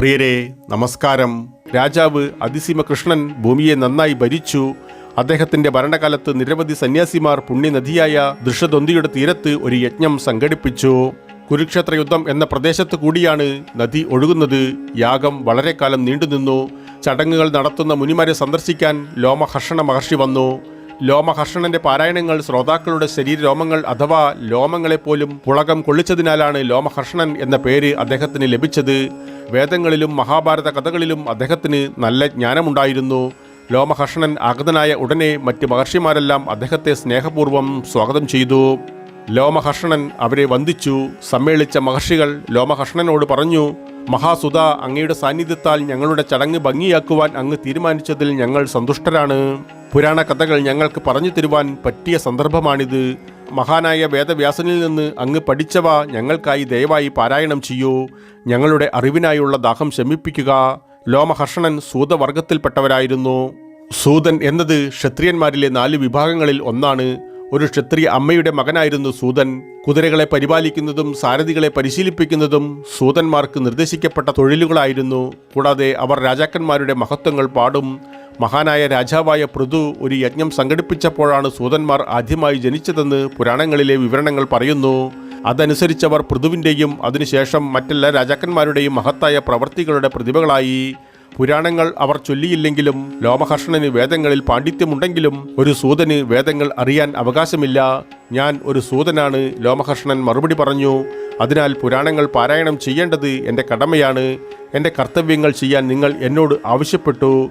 പ്രിയരെ നമസ്കാരം. രാജാവ് അതിസീമ കൃഷ്ണൻ ഭൂമിയെ നന്നായി ഭരിച്ചു. അദ്ദേഹത്തിന്റെ ഭരണകാലത്ത് നിരവധി സന്യാസിമാർ പുണ്യനദിയായ ദൃഷദൊന്തിയുടെ തീരത്ത് ഒരു യജ്ഞം സംഘടിപ്പിച്ചു. കുരുക്ഷേത്ര യുദ്ധം എന്ന പ്രദേശത്ത് കൂടിയാണ് നദി ഒഴുകുന്നത്. യാഗം വളരെ കാലം നീണ്ടുനിന്നു. ചടങ്ങുകൾ നടത്തുന്ന മുനിമാരെ സന്ദർശിക്കാൻ ലോമഹർഷണ മഹർഷി വന്നു. ലോമഹർഷണന്റെ പാരായണങ്ങൾ ശ്രോതാക്കളുടെ ശരീരരോമങ്ങൾ അഥവാ ലോമങ്ങളെപ്പോലും പുളകം കൊള്ളിച്ചതിനാലാണ് ലോമഹർഷണൻ എന്ന പേര് അദ്ദേഹത്തിന് ലഭിച്ചത്. വേദങ്ങളിലും മഹാഭാരത കഥകളിലും അദ്ദേഹത്തിന് നല്ല ജ്ഞാനമുണ്ടായിരുന്നു. ലോമഹർഷണൻ ആഗതനായ ഉടനെ മറ്റ് മഹർഷിമാരെല്ലാം അദ്ദേഹത്തെ സ്നേഹപൂർവം സ്വാഗതം ചെയ്തു. ലോമഹർഷണൻ അവരെ വന്ദിച്ചു. സമ്മേളിച്ച മഹർഷികൾ ലോമഹർഷണനോട് പറഞ്ഞു മഹാസുത അങ്ങയുടെ സാന്നിധ്യത്താൽ ഞങ്ങളുടെ ചടങ്ങ് ഭംഗിയാക്കുവാൻ അങ്ങ് തീരുമാനിച്ചതിൽ ഞങ്ങൾ സന്തുഷ്ടരാണ്. പുരാണ കഥകൾ ഞങ്ങൾക്ക് പറഞ്ഞു തരുവാൻ പറ്റിയ സന്ദർഭമാണിത്. മഹാനായ വേദവ്യാസനിൽ നിന്ന് അങ്ങ് പഠിച്ചവ ഞങ്ങൾക്കായി ദയവായി പാരായണം ചെയ്യൂ. ഞങ്ങളുടെ അറിവിനായുള്ള ദാഹം ശമിപ്പിക്കുക. ലോമഹർഷണൻ സൂതവർഗത്തിൽപ്പെട്ടവരായിരുന്നു. സൂതൻ എന്നത് ക്ഷത്രിയന്മാരിലെ നാല് വിഭാഗങ്ങളിൽ ഒന്നാണ്. ഒരു ക്ഷത്രിയ അമ്മയുടെ മകനായിരുന്നു സൂതൻ. കുതിരകളെ പരിപാലിക്കുന്നതും സാരഥികളെ പരിശീലിപ്പിക്കുന്നതും സൂതന്മാർക്ക് നിർദ്ദേശിക്കപ്പെട്ട തൊഴിലുകളായിരുന്നു. കൂടാതെ അവർ രാജാക്കന്മാരുടെ മഹത്വങ്ങൾ പാടും. മഹാനായ രാജാവായ പൃഥു ഒരു യജ്ഞം സംഘടിപ്പിച്ചപ്പോഴാണ് സൂതന്മാർ ആദ്യമായി ജനിച്ചതെന്ന് പുരാണങ്ങളിലെ വിവരണങ്ങൾ പറയുന്നു. അതനുസരിച്ചവർ പൃഥുവിന്റെയും അതിനുശേഷം മറ്റെല്ലാ രാജാക്കന്മാരുടെയും മഹത്തായ പ്രവർത്തികളുടെ പ്രതിഭകളായി. പുരാണങ്ങൾ അവർ ചൊല്ലിയില്ലെങ്കിലും ലോമഹർഷണന് വേദങ്ങളിൽ പാണ്ഡിത്യമുണ്ടെങ്കിലും ഒരു സൂതന് വേദങ്ങൾ അറിയാൻ അവകാശമില്ല. ഞാൻ ഒരു സൂതനാണ് ലോമഹർഷണൻ മറുപടി പറഞ്ഞു. അതിനാൽ പുരാണങ്ങൾ പാരായണം ചെയ്യേണ്ടത് എന്റെ കടമയാണ്. എന്റെ കർത്തവ്യങ്ങൾ ചെയ്യാൻ നിങ്ങൾ എന്നോട് ആവശ്യപ്പെട്ടു.